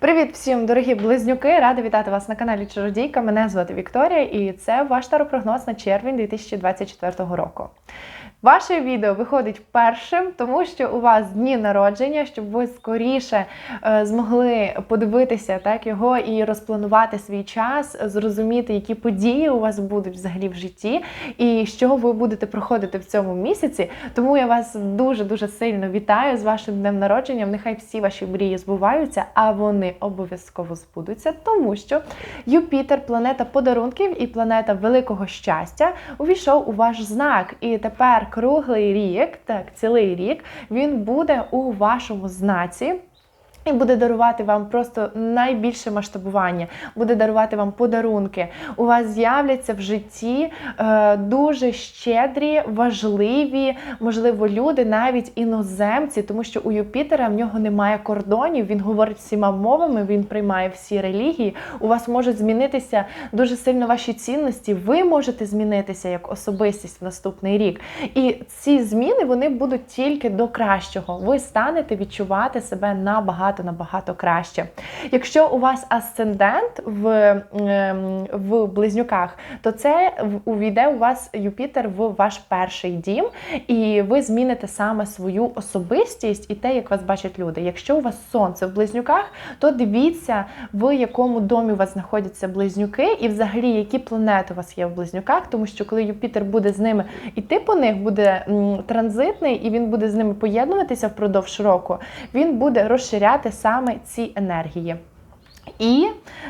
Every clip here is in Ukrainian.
Привіт всім, дорогі близнюки! Рада вітати вас на каналі Чародійка. Мене звати Вікторія, і це ваш таропрогноз на червень 2024 року. Ваше відео виходить першим, тому що у вас дні народження, щоб ви скоріше е, змогли подивитися так його і розпланувати свій час, зрозуміти, які події у вас будуть взагалі в житті, і що ви будете проходити в цьому місяці. Тому я вас дуже дуже сильно вітаю з вашим днем народження. Нехай всі ваші мрії збуваються, а вони обов'язково збудуться, тому що Юпітер, планета подарунків і планета великого щастя, увійшов у ваш знак. І тепер круглий рік, так, цілий рік, він буде у вашому знаці. І буде дарувати вам просто найбільше масштабування, буде дарувати вам подарунки. У вас з'являться в житті е, дуже щедрі, важливі, можливо, люди, навіть іноземці, тому що у Юпітера в нього немає кордонів, він говорить всіма мовами, він приймає всі релігії. У вас можуть змінитися дуже сильно ваші цінності. Ви можете змінитися як особистість в наступний рік. І ці зміни вони будуть тільки до кращого. Ви станете відчувати себе набагато набагато краще. Якщо у вас асцендент в, ем, в близнюках, то це увійде у вас Юпітер в ваш перший дім, і ви зміните саме свою особистість і те, як вас бачать люди. Якщо у вас сонце в близнюках, то дивіться, в якому домі у вас знаходяться близнюки, і взагалі які планети у вас є в близнюках, тому що коли Юпітер буде з ними іти по них, буде транзитний, і він буде з ними поєднуватися впродовж року, він буде розширяти саме ці енергії. І,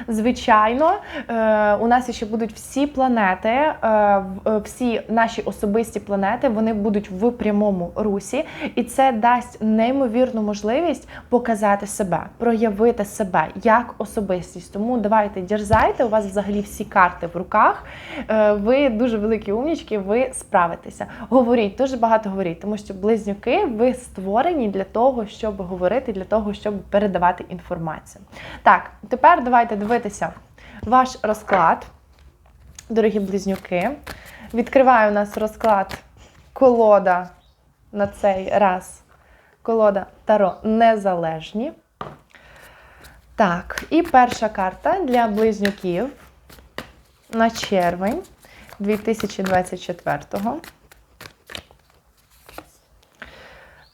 звичайно, е, у нас ще будуть всі планети, е, е, всі наші особисті планети, вони будуть в прямому русі, і це дасть неймовірну можливість показати себе, проявити себе як особистість. Тому давайте дерзайте, у вас взагалі всі карти в руках. Ви дуже великі умнічки, ви справитеся. Говоріть, дуже багато говоріть, тому що близнюки ви створені для того, щоб говорити, для того, щоб передавати інформацію. Так, тепер давайте дивитися ваш розклад, дорогі близнюки. Відкриваю у нас розклад колода на цей раз. Колода Таро Незалежні. Так, і перша карта для близнюків на червень 2024.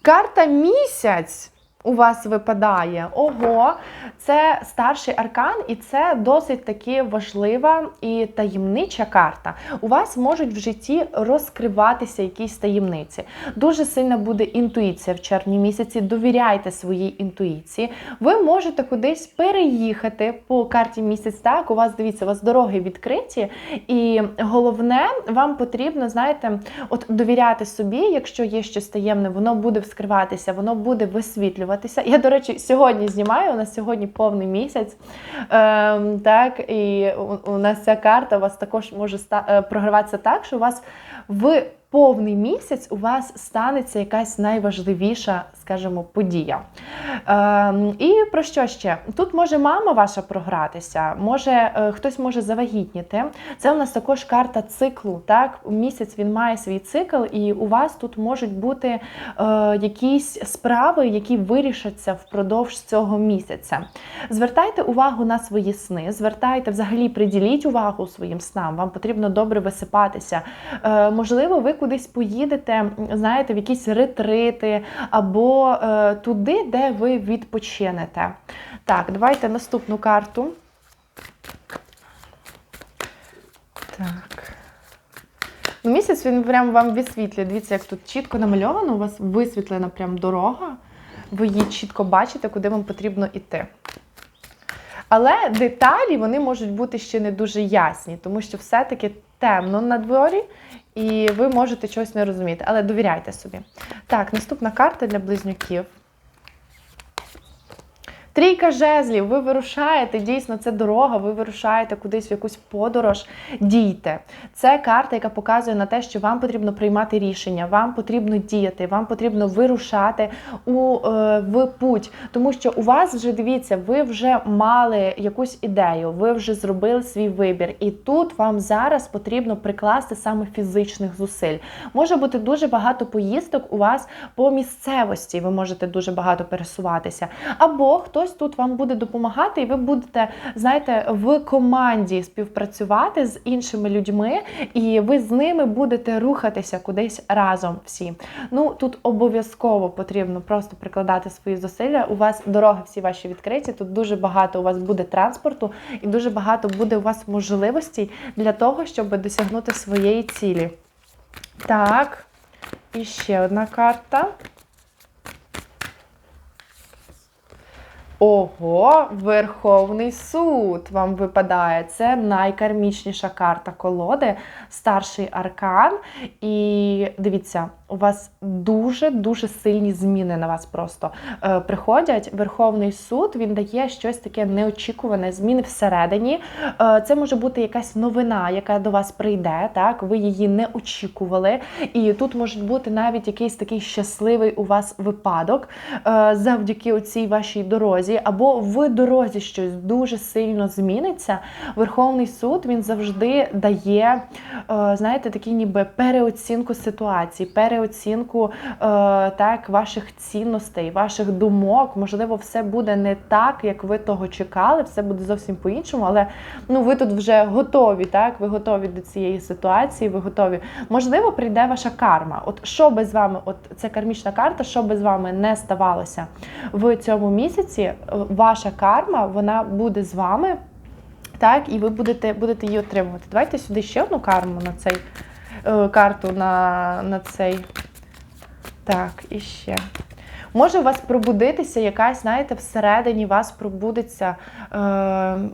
Карта місяць у вас випадає. Ого, це старший аркан, і це досить таки важлива і таємнича карта. У вас можуть в житті розкриватися якісь таємниці. Дуже сильна буде інтуїція в червні місяці. Довіряйте своїй інтуїції. Ви можете кудись переїхати по карті місяць. Так, у вас дивіться, у вас дороги відкриті, і головне, вам потрібно, знаєте, от довіряти собі, якщо є щось таємне, воно буде вскриватися, воно буде висвітлюватися. Я, до речі, сьогодні знімаю. У нас сьогодні повний місяць. Ем, так, і у, у нас ця карта у вас також може ста, е, програватися так, що у вас в повний місяць у вас станеться якась найважливіша, скажімо, подія. Ем, і про що ще? Тут може мама ваша програтися, може е, хтось може завагітніти. Це у нас також карта циклу. Так, місяць він має свій цикл, і у вас тут можуть бути е, якісь справи, які вирішаться впродовж цього місяця. Звертайте увагу на свої сни, звертайте взагалі, приділіть увагу своїм снам. Вам потрібно добре висипатися. Е, можливо, ви кудись поїдете, знаєте, в якісь ретрити або е, туди, де ви відпочинете. Так, давайте наступну карту. Так. Ну, Місяць він прям вам відсвітлює. Дивіться, як тут чітко намальовано, у вас висвітлена прям дорога. Ви її чітко бачите, куди вам потрібно йти. Але деталі вони можуть бути ще не дуже ясні, тому що все-таки темно на дворі, і ви можете щось не розуміти. Але довіряйте собі. Так, наступна карта для близнюків. Трійка жезлів, ви вирушаєте, дійсно, це дорога, ви вирушаєте кудись в якусь подорож. Дійте. Це карта, яка показує на те, що вам потрібно приймати рішення, вам потрібно діяти, вам потрібно вирушати у, е, в путь. Тому що у вас вже дивіться, ви вже мали якусь ідею, ви вже зробили свій вибір. І тут вам зараз потрібно прикласти саме фізичних зусиль. Може бути дуже багато поїздок у вас по місцевості, ви можете дуже багато пересуватися. Або хтось хтось тут вам буде допомагати, і ви будете, знаєте, в команді співпрацювати з іншими людьми, і ви з ними будете рухатися кудись разом всі. Ну тут обов'язково потрібно просто прикладати свої зусилля. У вас дороги всі ваші відкриті. Тут дуже багато у вас буде транспорту, і дуже багато буде у вас можливостей для того, щоб досягнути своєї цілі. Так, і ще одна карта. Ого, Верховний суд вам випадає. Це найкармічніша карта колоди, старший аркан. І дивіться, у вас дуже-дуже сильні зміни на вас просто е, приходять. Верховний суд він дає щось таке неочікуване, зміни всередині. Е, це може бути якась новина, яка до вас прийде. Так, ви її не очікували. І тут може бути навіть якийсь такий щасливий у вас випадок е, завдяки цій вашій дорозі, або в дорозі щось дуже сильно зміниться. Верховний суд він завжди дає, е, знаєте, такі ніби переоцінку ситуації. переоцінку е, так, ваших цінностей, ваших думок. Можливо, все буде не так, як ви того чекали, все буде зовсім по-іншому, але ну, ви тут вже готові, так? Ви готові до цієї ситуації, ви готові. Можливо, прийде ваша карма. От що би з вами, от це кармічна карта, що би з вами не ставалося в цьому місяці, ваша карма вона буде з вами. Так, і ви будете будете її отримувати. Давайте сюди ще одну карму на цей е, карту на, на цей. Так, і ще. Може у вас пробудитися якась, знаєте, всередині вас пробудеться, е,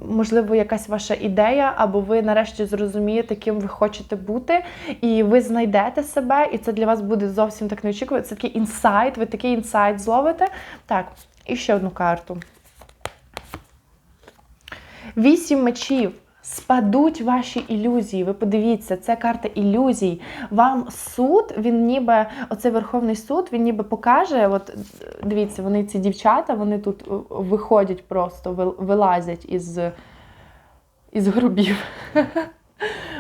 можливо, якась ваша ідея, або ви нарешті зрозумієте, ким ви хочете бути, і ви знайдете себе, і це для вас буде зовсім так неочікувано. Це такий інсайт, ви такий інсайт зловите. Так, і ще одну карту. Вісім мечів. Спадуть ваші ілюзії. Ви подивіться, це карта ілюзій. Вам суд, він ніби, оцей Верховний суд, він ніби покаже. От дивіться, вони ці дівчата, вони тут виходять просто, вилазять із, із грубів.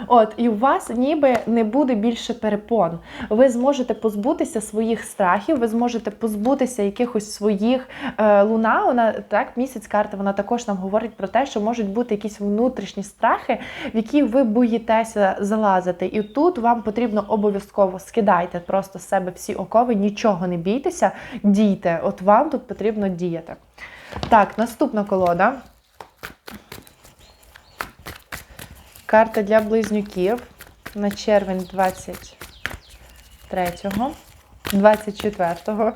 От, і у вас ніби не буде більше перепон. Ви зможете позбутися своїх страхів, ви зможете позбутися якихось своїх е, луна. Вона так, місяць карта, вона також нам говорить про те, що можуть бути якісь внутрішні страхи, в які ви боїтеся залазити. І тут вам потрібно обов'язково скидайте просто з себе всі окови, нічого не бійтеся, дійте. От вам тут потрібно діяти. Так, наступна колода. Карта для близнюків на червень 23-го, 24-го.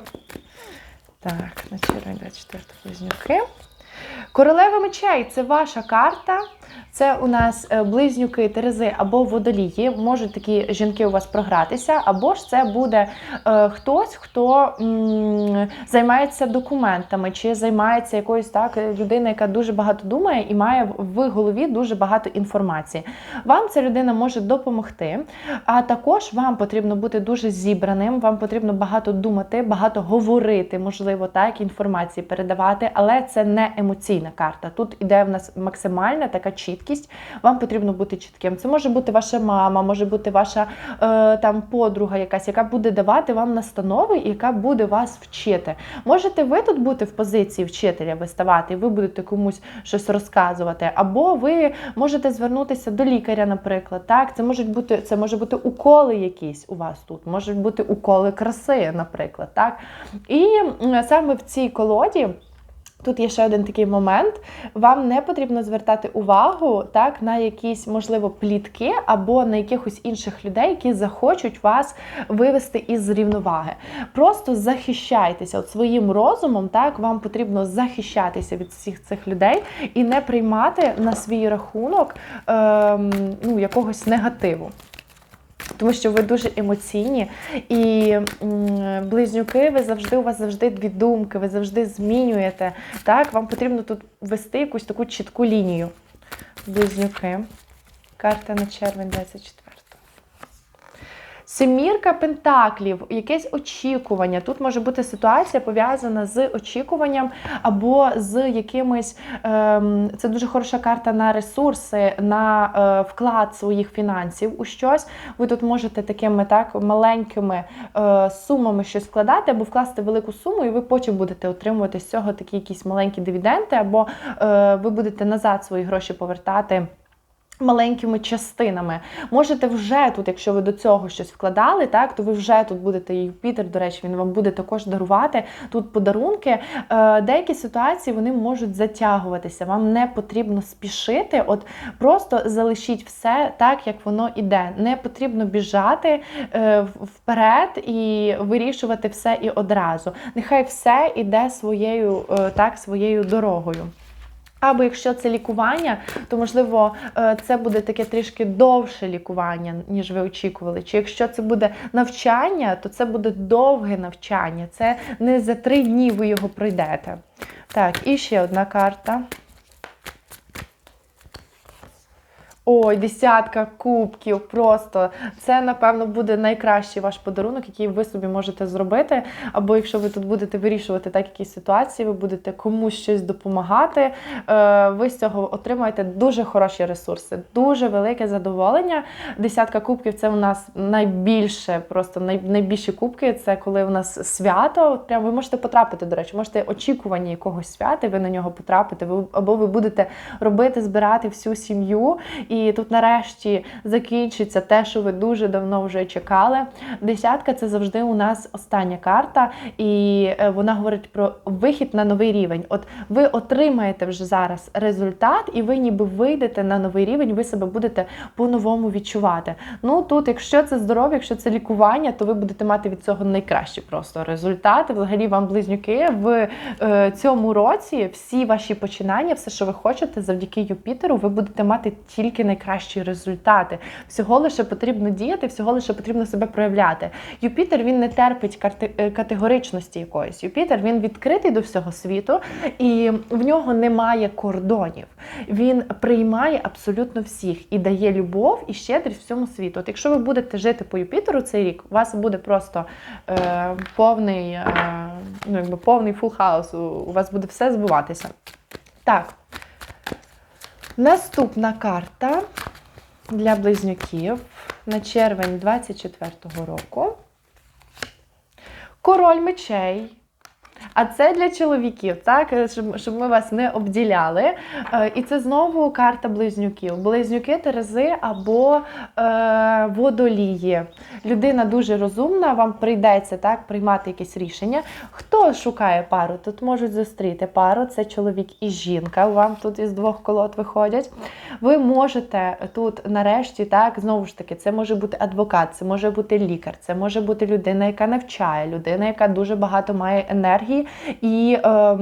Так, на червень 24-го близнюки. Королева мечей це ваша карта. Це у нас е, близнюки, терези або водолії. Можуть такі жінки у вас програтися, або ж це буде е, хтось, хто м, займається документами, чи займається якоюсь так людина, яка дуже багато думає і має в голові дуже багато інформації. Вам ця людина може допомогти, а також вам потрібно бути дуже зібраним, вам потрібно багато думати, багато говорити, можливо, так, інформації передавати, але це не емоційна карта. Тут іде в нас максимальна така чіткість. Вам потрібно бути чітким. Це може бути ваша мама, може бути ваша е, там подруга, якась, яка буде давати вам настанови яка буде вас вчити. Можете ви тут бути в позиції вчителя виставати, і ви будете комусь щось розказувати, або ви можете звернутися до лікаря, наприклад. Так, Це можуть бути це може бути уколи якісь у вас тут, можуть бути уколи краси, наприклад. Так? І саме в цій колоді. Тут є ще один такий момент. Вам не потрібно звертати увагу так, на якісь, можливо, плітки або на якихось інших людей, які захочуть вас вивести із рівноваги. Просто захищайтеся От своїм розумом, так, вам потрібно захищатися від всіх цих людей і не приймати на свій рахунок е, ну, якогось негативу. Тому що ви дуже емоційні і близнюки, ви завжди у вас завжди дві думки, ви завжди змінюєте. Так, Вам потрібно тут вести якусь таку чітку лінію. Близнюки. Карта на червень 24. Семірка пентаклів, якесь очікування. Тут може бути ситуація пов'язана з очікуванням або з якимось. Ем, це дуже хороша карта на ресурси, на е, вклад своїх фінансів у щось. Ви тут можете такими так маленькими е, сумами щось вкладати, або вкласти велику суму, і ви потім будете отримувати з цього такі якісь маленькі дивіденди, або е, ви будете назад свої гроші повертати. Маленькими частинами. Можете вже тут, якщо ви до цього щось вкладали, так, то ви вже тут будете Юпітер, до речі, він вам буде також дарувати тут подарунки. Е, Деякі ситуації вони можуть затягуватися. Вам не потрібно спішити, от просто залишіть все так, як воно іде. Не потрібно біжати е, вперед і вирішувати все і одразу. Нехай все іде своєю, е, так, своєю дорогою. Або якщо це лікування, то можливо е, це буде таке трішки довше лікування, ніж ви очікували. Чи якщо це буде навчання, то це буде довге навчання. Це не за три дні ви його пройдете. Так, і ще одна карта. Ой, десятка кубків. Просто це, напевно, буде найкращий ваш подарунок, який ви собі можете зробити. Або якщо ви тут будете вирішувати так якісь ситуації, ви будете комусь щось допомагати. Е, ви з цього отримаєте дуже хороші ресурси, дуже велике задоволення. Десятка кубків це у нас найбільше, просто найбільші кубки. Це коли у нас свято. Прям ви можете потрапити, до речі, можете очікування якогось свята, ви на нього потрапите, або ви будете робити, збирати всю сім'ю. І тут нарешті закінчиться те, що ви дуже давно вже чекали. Десятка це завжди у нас остання карта, і е, вона говорить про вихід на новий рівень. От ви отримаєте вже зараз результат, і ви ніби вийдете на новий рівень, ви себе будете по-новому відчувати. Ну тут, якщо це здоров'я, якщо це лікування, то ви будете мати від цього найкращі просто результати. Взагалі, вам близнюки в е, цьому році всі ваші починання, все, що ви хочете, завдяки Юпітеру, ви будете мати тільки найкращі результати. Всього лише потрібно діяти, всього лише потрібно себе проявляти. Юпітер він не терпить е, категоричності якоїсь. Юпітер він відкритий до всього світу, і в нього немає кордонів. Він приймає абсолютно всіх і дає любов і щедрість всьому світу. От якщо ви будете жити по Юпітеру цей рік, у вас буде просто е, повний, е, ну якби повний фул хаус. У вас буде все збуватися. Так. Наступна карта для близнюків на червень 24-го року. Король мечей. А це для чоловіків, так, щоб ми вас не обділяли. Е, і це знову карта близнюків. Близнюки Терези або е, водолії. Людина дуже розумна, вам прийдеться так приймати якесь рішення. Хто шукає пару? Тут можуть зустріти пару, це чоловік і жінка. Вам тут із двох колод виходять. Ви можете тут, нарешті, так, знову ж таки, це може бути адвокат, це може бути лікар, це може бути людина, яка навчає, людина, яка дуже багато має енергії і е,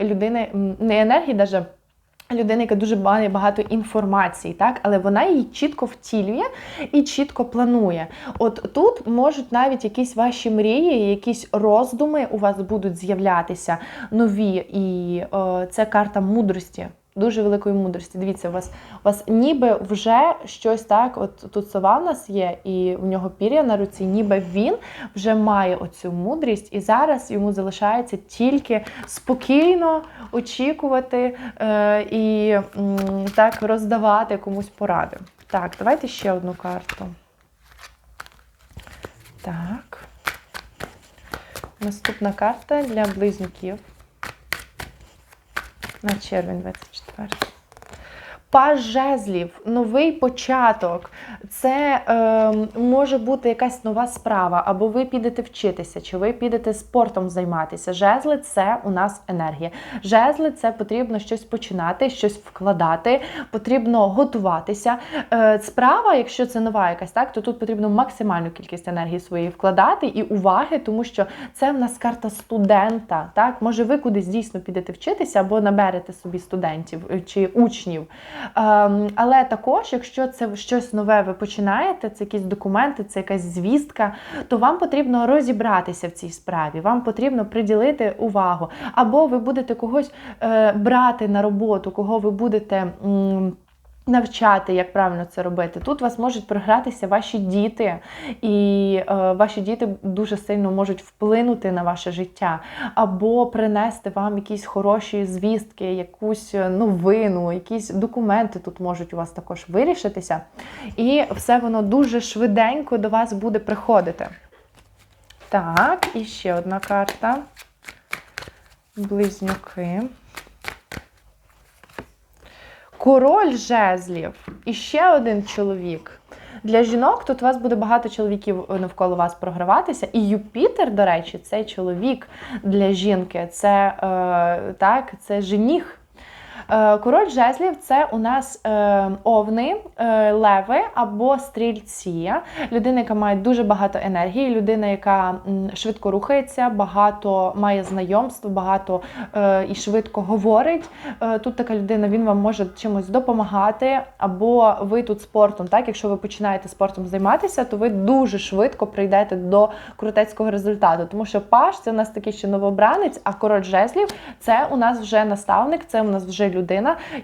людини не енергії, даже. Людина, яка дуже багато інформації, так, але вона її чітко втілює і чітко планує. От тут можуть навіть якісь ваші мрії, якісь роздуми у вас будуть з'являтися нові, і е, це карта мудрості дуже великої мудрості. Дивіться, у вас у вас ніби вже щось так. От тут сова в нас є, і в нього пір'я на руці, ніби він вже має оцю мудрість, і зараз йому залишається тільки спокійно очікувати е, і м, так роздавати комусь поради. Так, давайте ще одну карту. Так. Наступна карта для близнюків на червень 24. Паж жезлів, новий початок. Це е, може бути якась нова справа, або ви підете вчитися, чи ви підете спортом займатися. Жезли це у нас енергія. Жезли це потрібно щось починати, щось вкладати, потрібно готуватися. Е, Справа, якщо це нова якась, так, то тут потрібно максимальну кількість енергії своєї вкладати і уваги, тому що це в нас карта студента. Так, Може, ви кудись дійсно підете вчитися, або наберете собі студентів е, чи учнів. Ем, але також, якщо це щось нове ви починаєте, це якісь документи, це якась звістка, то вам потрібно розібратися в цій справі, вам потрібно приділити увагу. Або ви будете когось е, брати на роботу, кого ви будете. Навчати, як правильно це робити. Тут вас можуть програтися ваші діти, і е, ваші діти дуже сильно можуть вплинути на ваше життя, або принести вам якісь хороші звістки, якусь е, новину, якісь документи тут можуть у вас також вирішитися. І все воно дуже швиденько до вас буде приходити. Так, і ще одна карта. Близнюки. Король жезлів і ще один чоловік. Для жінок тут у вас буде багато чоловіків навколо вас програватися. І Юпітер, до речі, цей чоловік для жінки. Це е, так, це жених. Е, Король жезлів це у нас е, овни, е, леви або стрільці. Людина, яка має дуже багато енергії, людина, яка швидко рухається, багато має знайомств, багато і швидко говорить. Тут така людина, він вам може чимось допомагати, або ви тут спортом. Так, якщо ви починаєте спортом займатися, то ви дуже швидко прийдете до крутецького результату. Тому що паш це у нас такий ще новобранець, а король жезлів це у нас вже наставник, це у нас вже людина,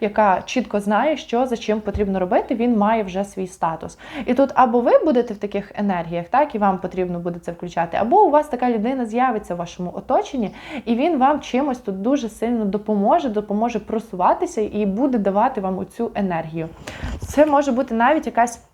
яка чітко знає, що за чим потрібно робити. Він має вже свій статус. І тут або ви будете в таких енергіях, так і вам потрібно буде це включати, або у вас така людина з'явиться в вашому оточенні, і він вам чимось тут дуже сильно допоможе, допоможе просуватися і буде давати вам оцю енергію. Це може бути навіть якась.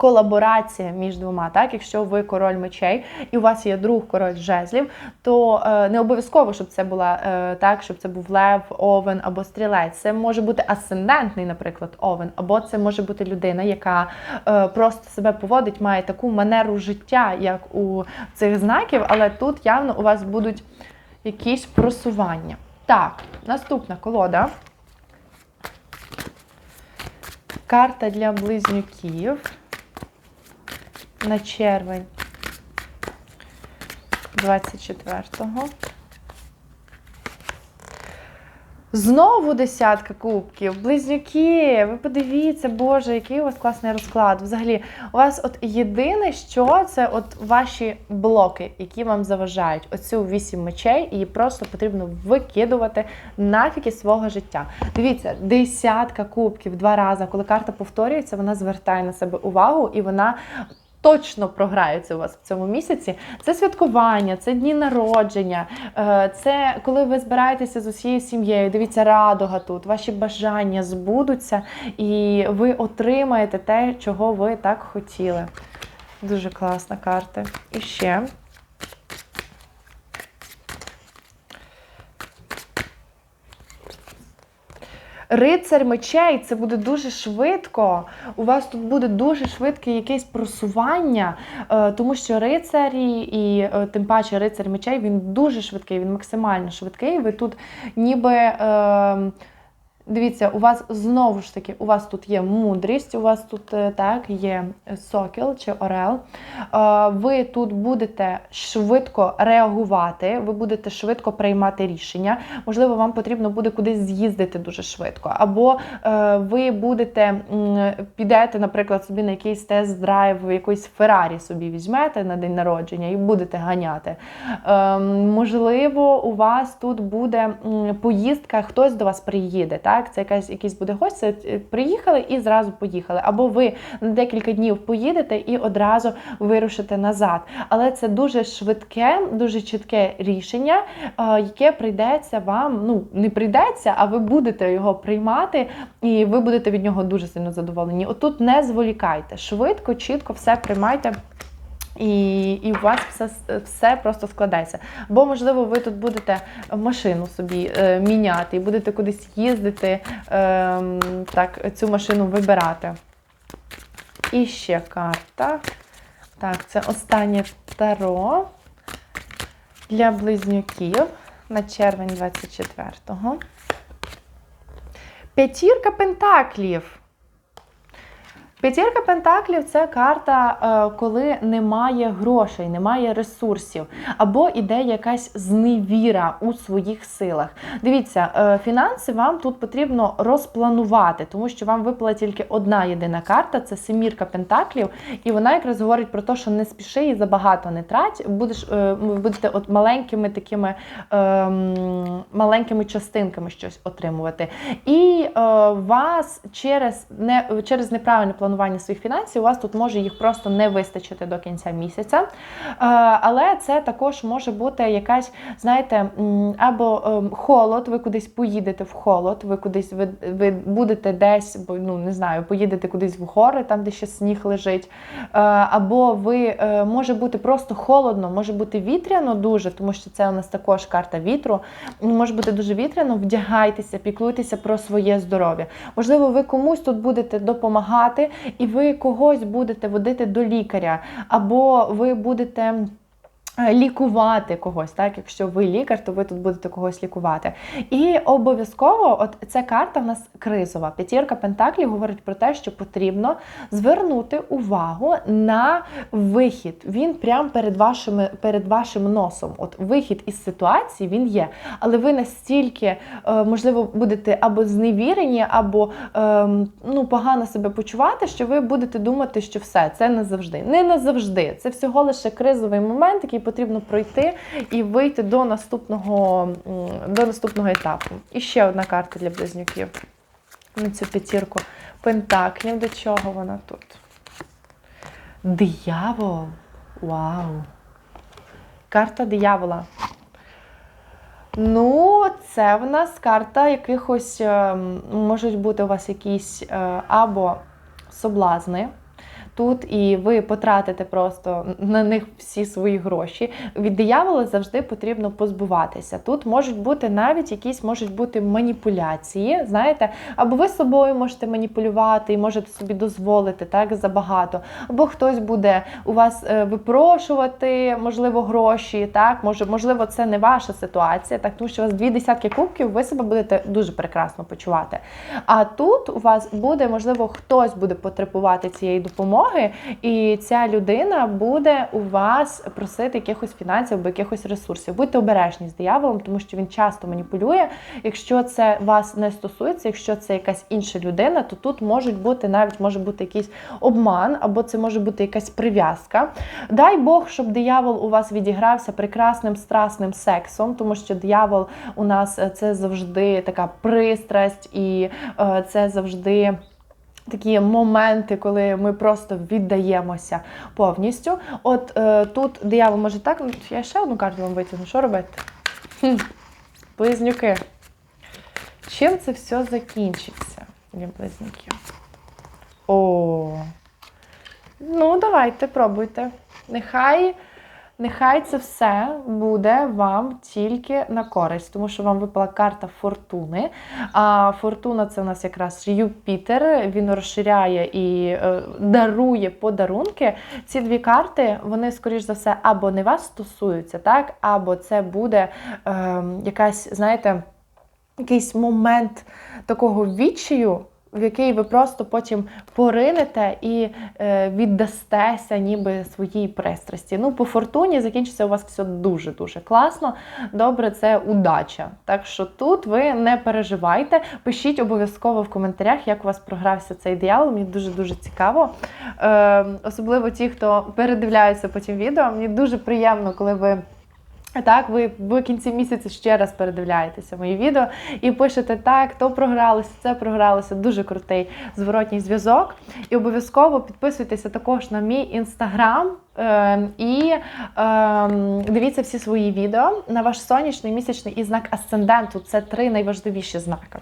Колаборація між двома, так, якщо ви король мечей і у вас є друг король жезлів, то е, не обов'язково, щоб це була е, так, щоб це був лев, овен або стрілець. Це може бути асцендентний, наприклад, овен, або це може бути людина, яка е, просто себе поводить, має таку манеру життя, як у цих знаків, але тут явно у вас будуть якісь просування. Так, наступна колода. Карта для близнюків на червень 24-го. Знову десятка кубків, близнюки. Ви подивіться, Боже, який у вас класний розклад. Взагалі, у вас от єдине, що це от ваші блоки, які вам заважають. Оцю вісім мечей, її просто потрібно викидувати нафіг із свого життя. Дивіться, десятка кубків два рази. Коли карта повторюється, вона звертає на себе увагу і вона точно програються у вас в цьому місяці. Це святкування, це дні народження, е, це коли ви збираєтеся з усією сім'єю. Дивіться, радуга тут, ваші бажання збудуться, і ви отримаєте те, чого ви так хотіли. Дуже класна карта. І ще. Рицар мечей це буде дуже швидко. У вас тут буде дуже швидке якесь просування, е, тому що рицарі, і е, тим паче рицар мечей, він дуже швидкий, він максимально швидкий. Ви тут ніби. Дивіться, у вас знову ж таки, у вас тут є мудрість, у вас тут е, так є сокіл чи орел. Е, ви тут будете швидко реагувати, ви будете швидко приймати рішення. Можливо, вам потрібно буде кудись з'їздити дуже швидко. Або е, ви будете підете, наприклад, собі на якийсь тест-драйв, якийсь Феррарі собі візьмете на день народження і будете ганяти. Можливо, у вас тут буде поїздка, хтось до вас приїде. так? Так, це якась якийсь буде гость, це е, приїхали і зразу поїхали. Або ви на декілька днів поїдете і одразу вирушите назад. Але це дуже швидке, дуже чітке рішення, яке прийдеться вам, ну не прийдеться, а ви будете його приймати, і ви будете від нього дуже сильно задоволені. Отут не зволікайте, швидко, чітко все приймайте. І і у вас все все просто складається. Бо, можливо, ви тут будете машину собі е, міняти і будете кудись їздити, е, так, цю машину вибирати. І ще карта. Так, це останнє таро для близнюків на червень 24-го. П'ятірка пентаклів. П'ятірка Пентаклів це карта, е, коли немає грошей, немає ресурсів, або іде якась зневіра у своїх силах. Дивіться, е, фінанси вам тут потрібно розпланувати, тому що вам випала тільки одна єдина карта це семірка Пентаклів, і вона якраз говорить про те, що не спіши і забагато не трать. Будеш е, будете от маленькими такими ем, маленькими частинками щось отримувати. І вас через не через неправильне планування своїх фінансів, у вас тут може їх просто не вистачити до кінця місяця. Е, але це також може бути якась, знаєте, або ем, холод, ви кудись поїдете в холод, ви кудись ви, ви будете десь, ну не знаю, поїдете кудись в гори, там де ще сніг лежить. Е, або ви е, може бути просто холодно, може бути вітряно дуже, тому що це у нас також карта вітру. Може бути дуже вітряно, вдягайтеся, піклуйтеся про своє здоров'я. Можливо, ви комусь тут будете допомагати, і ви когось будете водити до лікаря, або ви будете. Е, Лікувати когось, так якщо ви лікар, то ви тут будете когось лікувати. І обов'язково, от ця карта в нас кризова. П'ятірка Пентаклів говорить про те, що потрібно звернути увагу на вихід. Він прямо перед вашими перед вашим носом. От вихід із ситуації він є, але ви настільки е, можливо будете або зневірені, або ем, ну погано себе почувати, що ви будете думати, що все це не завжди. Не назавжди. Це всього лише кризовий момент, який потрібно пройти і вийти до наступного до наступного етапу. І ще одна карта для близнюків на цю п'ятірку пентаклів. До чого вона тут? Диявол. Вау. Карта диявола. Ну, це в нас карта якихось, ем, можуть бути у вас якісь е, або соблазни. Тут і ви потратите просто на них всі свої гроші. Від диявола завжди потрібно позбуватися. Тут можуть бути навіть якісь можуть бути маніпуляції, знаєте, або ви собою можете маніпулювати і можете собі дозволити так забагато, або хтось буде у вас е, випрошувати, можливо, гроші. Так, може, можливо, це не ваша ситуація, так тому що у вас дві десятки кубків, ви себе будете дуже прекрасно почувати. А тут у вас буде, можливо, хтось буде потребувати цієї допомоги, і ця людина буде у вас просити якихось фінансів або якихось ресурсів. Будьте обережні з дияволом, тому що він часто маніпулює. Якщо це вас не стосується, якщо це якась інша людина, то тут можуть бути навіть може бути якийсь обман, або це може бути якась прив'язка. Дай Бог, щоб диявол у вас відігрався прекрасним страсним сексом, тому що диявол у нас е, це завжди така пристрасть, і е, це завжди. Такі моменти, коли ми просто віддаємося повністю. От е, тут диявол може так. ну, Я ще одну карту вам витягну. Що робити? Хм. Близнюки. Чим це все закінчиться для близнюків? О. Ну, давайте, пробуйте. Нехай. Нехай це все буде вам тільки на користь, тому що вам випала карта фортуни. А фортуна це у нас якраз Юпітер. Він розширяє і е, дарує подарунки. Ці дві карти, вони, скоріш за все, або не вас стосуються, так, або це буде е, якась, знаєте, якийсь момент такого відчаю, в який ви просто потім поринете і е, віддастеся ніби своїй пристрасті. Ну, по фортуні закінчиться у вас все дуже-дуже класно. Добре, це удача. Так що тут ви не переживайте. Пишіть обов'язково в коментарях, як у вас програвся цей діалог. Мені дуже-дуже цікаво. Е, особливо ті, хто передивляються потім відео. Мені дуже приємно, коли ви. Так, ви в кінці місяця ще раз передивляєтеся мої відео і пишете так, то програлося, це програлося. Дуже крутий зворотній зв'язок. І обов'язково підписуйтеся також на мій інстаграм. Е, і е, дивіться всі свої відео на ваш сонячний, місячний і знак асценденту. Це три найважливіші знаки.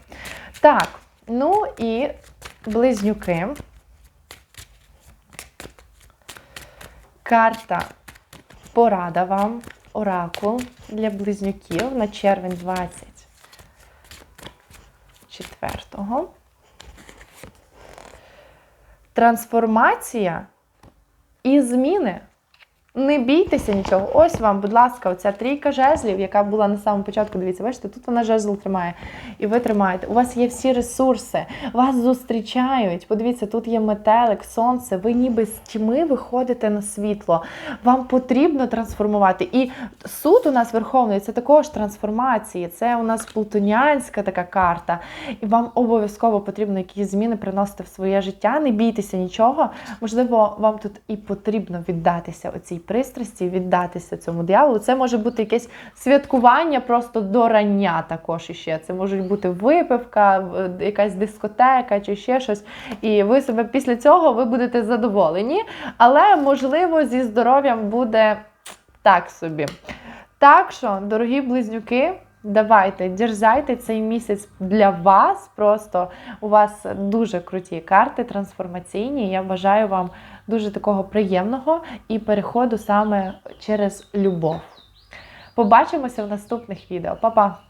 Так, ну і близнюки. Карта порада вам оракул для близнюків на червень 24-го. Трансформація і зміни. Не бійтеся нічого. Ось вам, будь ласка, оця трійка жезлів, яка була на самому початку. Дивіться, бачите, тут вона жезл тримає. І ви тримаєте. У вас є всі ресурси, вас зустрічають. Подивіться, тут є метелик, сонце. Ви ніби з тьми виходите на світло. Вам потрібно трансформувати. І суд у нас верховний це також трансформації. Це у нас плутонянська така карта. І вам обов'язково потрібно якісь зміни приносити в своє життя. Не бійтеся нічого. Можливо, вам тут і потрібно віддатися оцій пристрасті, віддатися цьому дияволу. Це може бути якесь святкування просто до рання також іще. Це можуть бути випивка, якась дискотека чи ще щось. І ви себе після цього ви будете задоволені, але можливо зі здоров'ям буде так собі. Так що, дорогі близнюки. Давайте, дерзайте цей місяць для вас. Просто у вас дуже круті карти трансформаційні. Я бажаю вам дуже такого приємного і переходу саме через любов. Побачимося в наступних відео. Па-па!